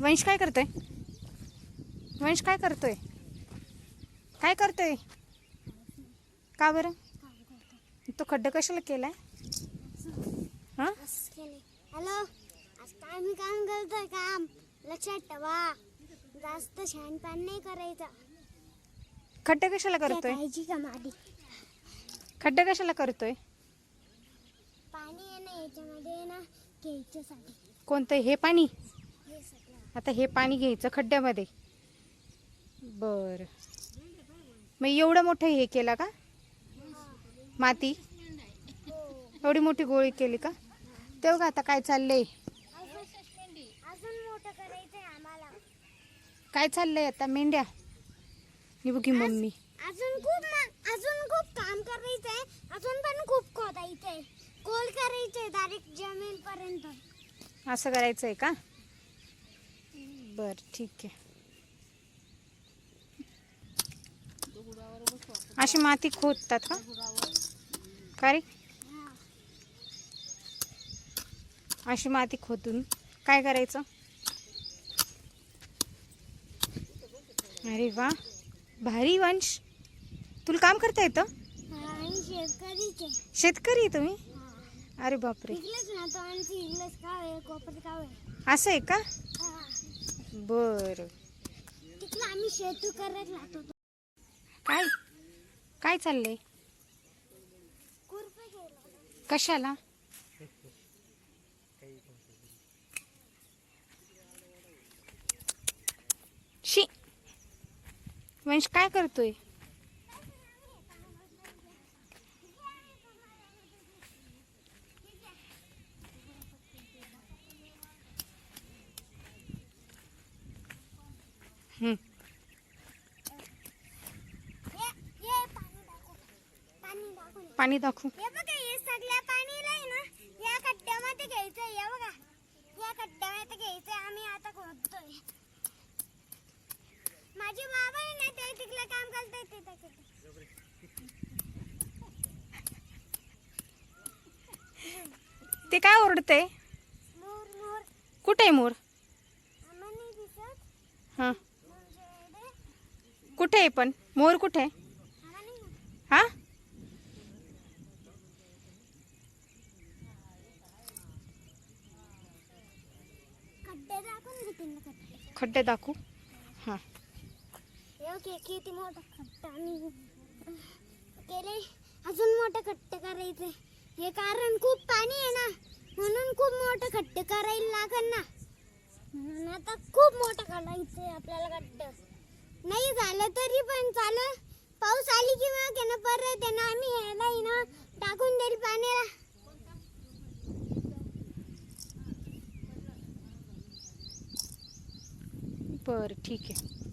वंश काय करतोय? वंश काय करतोय? काय करतोय? का बरं? तो खड्डा कशाला केलाय? हां? हॅलो आम्ही काम करतोय काम. लक्षात ठेवा. जास्त शहाणपण नाही करायचा. खड्डा कशाला करतोय? खायची का माडी खड्डा कशाला करतोय? पाणी आहे ना याच्यामध्ये ना घ्यायच्यासाठी. कोणतं हे पाणी? आता हे पाणी घ्यायचं खड्ड्यामध्ये. बर. मग एवढं मोठं हे केलं का? माती? एवढी मोठी गोळी केली का? तेव्हा आता काय चाललंय? अजून मोठं करायचंय आम्हाला काय चाललंय आता मेंढ्या? बघी मम्मी. अजून खूप अजून खूप काम करायचंय. अजून पण खूप खोदायचंय कोल करायचंय डायरेक्ट जमीन पर्यंत. असं करायचंय का? बर ठीक आहे. अशी माती खोदतात का? का रे? अशी माती खोदून. काय करायचं? अरे वा भारी वंश. तुला काम करता येतं? शेतकरी तुम्ही? अरे बापरे. असं आहे का. बरं. तिकडं आम्ही शेतू करत राहतो काय? काय चाललंय? कशाला? शी. वंश काय करतोय? पाणी दाखव. पाणी दाखव पाणी दाखवू हे बघा हे सगळ्या पाणीला आहे ना या खड्ड्यामध्ये घ्यायचंय या बघा. या खड्ड्यामध्ये घ्यायचंय आम्ही आता खोदतोय. माझे बाबा आहे ना ते तिकडे काम करताय ते काय ओरडते मोर मोर. कुठे आहे मोर? हां. कुठे आहे पण? मोर कुठे? आहे. हा? खड्डे दाखवू? हां. किती मोठा खड्डा केले? अजून मोठे खड्डे करायचे. हे कारण खूप पाणी आहे ना म्हणून खूप मोठे खड्डे करायला लागल ना. म्हणून आता खूप मोठं करायचंय आपल्याला. नाही झालं तरी पण चालू पाऊस आली की मग त्यांना परत त्यांना आम्ही ह्याला ना टाकून देईल पाण्याला. बरं ठीक आहे.